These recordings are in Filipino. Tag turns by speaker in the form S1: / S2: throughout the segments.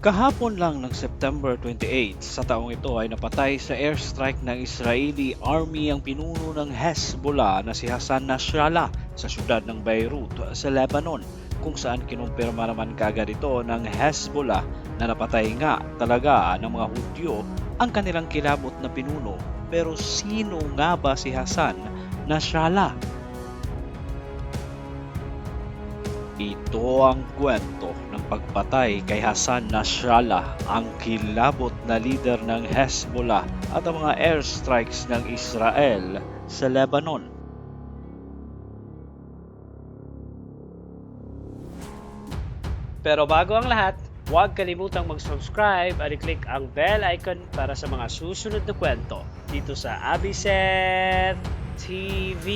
S1: Kahapon lang ng September 28 sa taong ito ay napatay sa airstrike ng Israeli Army ang pinuno ng Hezbollah na si Hassan Nasrallah sa syudad ng Beirut sa Lebanon kung saan kinumpirma naman kagad ito ng Hezbollah na napatay nga talaga ng mga Hudyo ang kanilang kilabot na pinuno. Pero sino nga ba si Hassan Nasrallah? Ito ang kwento ng pagpatay kay Hassan Nasrallah, ang kilabot na leader ng Hezbollah at ang mga airstrikes ng Israel sa Lebanon.
S2: Pero bago ang lahat, huwag kalimutang mag-subscribe at i-click ang bell icon para sa mga susunod na kwento dito sa Abiset TV.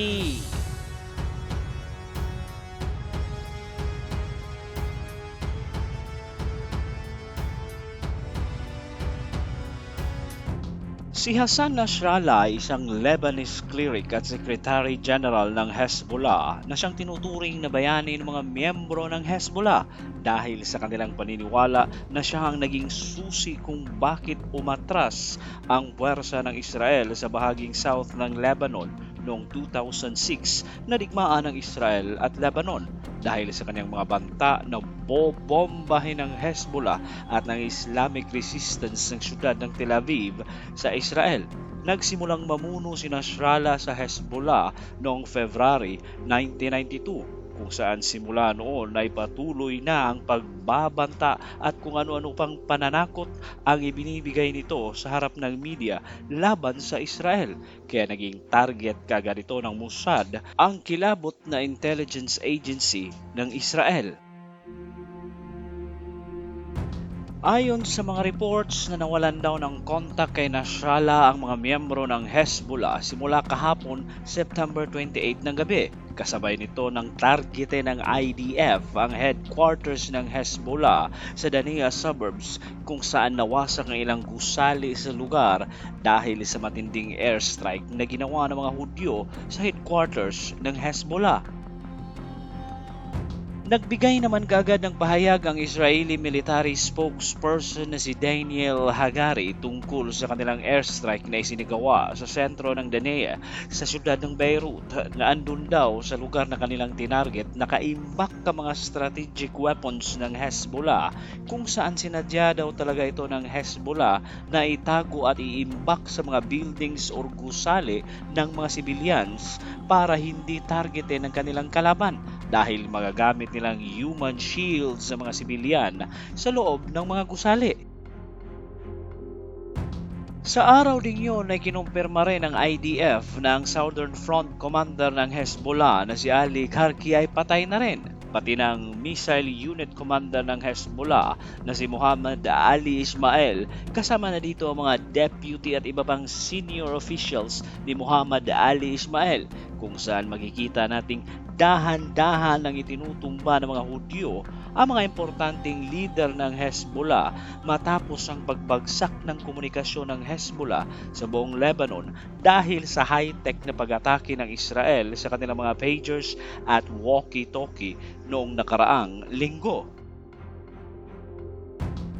S1: Si Hassan Nasrallah isang Lebanese cleric at Secretary General ng Hezbollah na siyang tinuturing na bayani ng mga miyembro ng Hezbollah dahil sa kanilang paniniwala na siya ang naging susi kung bakit umatras ang puwersa ng Israel sa bahaging south ng Lebanon noong 2006 na digmaan ng Israel at Lebanon dahil sa kanyang mga banta na bobombahin ng Hezbollah at ng Islamic Resistance ng syudad ng Tel Aviv sa Israel. Nagsimulang mamuno si Nasrallah sa Hezbollah noong February 1992 kung saan simula noon ay patuloy na ang pagbabanta at kung ano-ano pang pananakot ang ibinibigay nito sa harap ng media laban sa Israel. Kaya naging target kagad ito ng Mossad, ang kilabot na intelligence agency ng Israel. Ayon sa mga reports na nawalan daw ng kontak kay Nasrallah ang mga miyembro ng Hezbollah simula kahapon September 28 ng gabi. Kasabay nito ng targete ng IDF ang headquarters ng Hezbollah sa Dania suburbs kung saan nawasak ang ilang gusali sa lugar dahil sa matinding airstrike na ginawa ng mga Hudyo sa headquarters ng Hezbollah. Nagbigay naman kaagad ng pahayag ang Israeli military spokesperson na si Daniel Hagari tungkol sa kanilang airstrike na isinigawa sa sentro ng Danea sa siyudad ng Beirut na andun daw sa lugar na kanilang tinarget nakaimbak ka mga strategic weapons ng Hezbollah kung saan sinadya daw talaga ito ng Hezbollah na itago at iimbak sa mga buildings or gusali ng mga civilians para hindi targetin ng kanilang kalaban dahil magagamit nilang human shields sa mga sibilyan sa loob ng mga gusali. Sa araw ding yun ay kinumpirma rin ng IDF na ang Southern Front Commander ng Hezbollah na si Ali Karki ay patay na rin pati ng Missile Unit Commander ng Hezbollah na si Muhammad Ali Ismail. Kasama na dito ang mga deputy at iba pang senior officials ni Muhammad Ali Ismail kung saan makikita nating dahan-dahan ang itinutumba ng mga Hudyo ang mga importanteng leader ng Hezbollah matapos ang pagbagsak ng komunikasyon ng Hezbollah sa buong Lebanon dahil sa high-tech na pag-atake ng Israel sa kanilang mga pagers at walkie-talkie noong nakaraang linggo.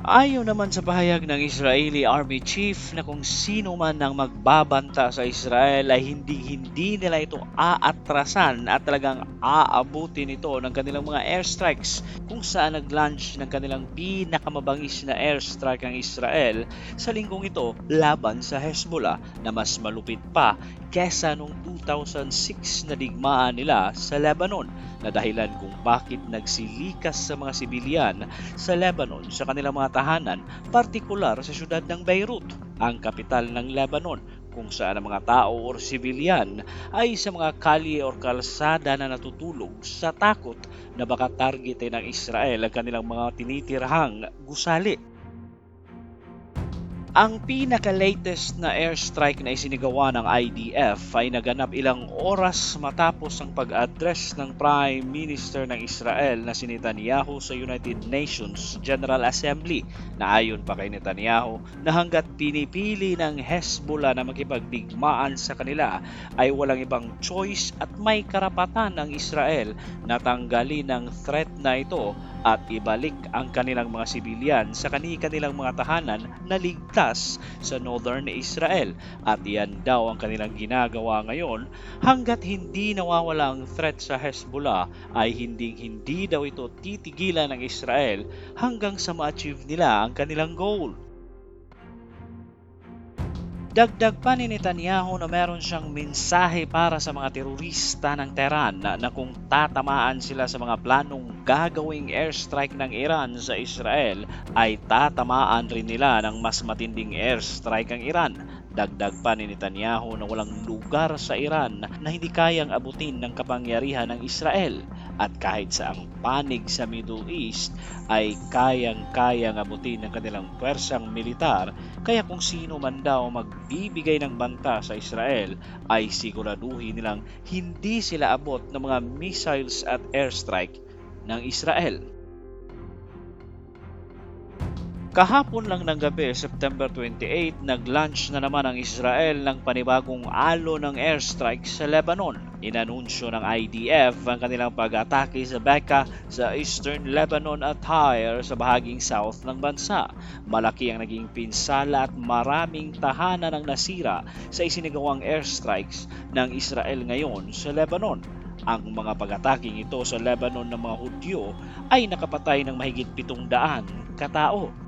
S1: Ayon naman sa pahayag ng Israeli Army Chief na kung sino man ang magbabanta sa Israel ay hindi-hindi nila ito aatrasan at talagang aabutin ito ng kanilang mga airstrikes kung saan nag-launch ng kanilang pinakamabangis na airstrike ang Israel sa linggong ito laban sa Hezbollah na mas malupit pa kesa noong 2006 na digmaan nila sa Lebanon na dahilan kung bakit nagsilikas sa mga sibilyan sa Lebanon sa kanilang mga tahanan, partikular sa siyudad ng Beirut, ang kapital ng Lebanon, kung saan ang mga tao o sibilyan ay sa mga kalye o kalsada na natutulog sa takot na baka targetin ng Israel ang kanilang mga tinitirhang gusali. Ang pinaka-latest na airstrike na isinigawa ng IDF ay naganap ilang oras matapos ang pag-address ng Prime Minister ng Israel na si Netanyahu sa United Nations General Assembly. Na ayon pa kay Netanyahu na hanggat pinipili ng Hezbollah na makipagdigmaan sa kanila ay walang ibang choice at may karapatan ng Israel na tanggalin ang threat na ito at ibalik ang kanilang mga sibilyan sa kani-kanilang mga tahanan na ligtas sa northern Israel at iyan daw ang kanilang ginagawa ngayon hanggat hindi nawawala ang threat sa Hezbollah ay hindi hindi daw ito titigilan ng Israel hanggang sa ma-achieve nila ang kanilang goal. Dagdag pa ni Netanyahu na meron siyang mensahe para sa mga terorista ng Tehran na, na kung tatamaan sila sa mga planong gagawing airstrike ng Iran sa Israel ay tatamaan rin nila ng mas matinding airstrike ang Iran. Dagdag pa ni Netanyahu na walang lugar sa Iran na hindi kayang abutin ng kapangyarihan ng Israel at kahit sa ang panig sa Middle East ay kayang-kayang abutin ng kanilang pwersang militar kaya kung sino man daw magbibigay ng banta sa Israel ay siguraduhin nilang hindi sila abot ng mga missiles at airstrike ng Israel. Kahapon lang ng gabi, September 28, nag-launch na naman ang Israel ng panibagong alo ng airstrike sa Lebanon. Inanunsyo ng IDF ang kanilang pag-atake sa Bekaa sa eastern Lebanon at Tyre sa bahaging south ng bansa. Malaki ang naging pinsala at maraming tahanan ang nasira sa isinagawang airstrikes ng Israel ngayon sa Lebanon. Ang mga pag-ataking ito sa Lebanon ng mga Hudyo ay nakapatay ng mahigit 700 katao.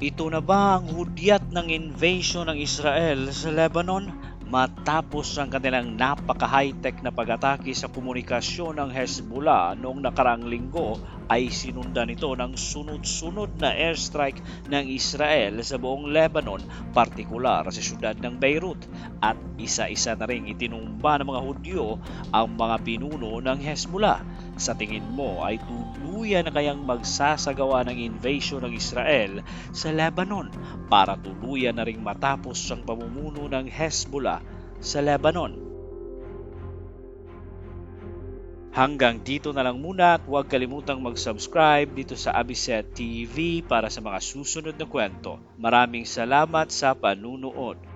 S1: Ito na ba ang hudyat ng invasion ng Israel sa Lebanon? Matapos ang kanilang napaka-high-tech na pag-atake sa komunikasyon ng Hezbollah noong nakaraang linggo ay sinundan ito ng sunod-sunod na airstrike ng Israel sa buong Lebanon, partikular sa siyudad ng Beirut at isa-isa na ring itinumba ng mga Hudyo ang mga pinuno ng Hezbollah. Sa tingin mo ay tuluyan na kayang magsasagawa ng invasion ng Israel sa Lebanon para tuluyan na ring matapos ang pamumuno ng Hezbollah sa Lebanon. Hanggang dito na lang muna at huwag kalimutang mag-subscribe dito sa Abiset TV para sa mga susunod na kwento. Maraming salamat sa panunood.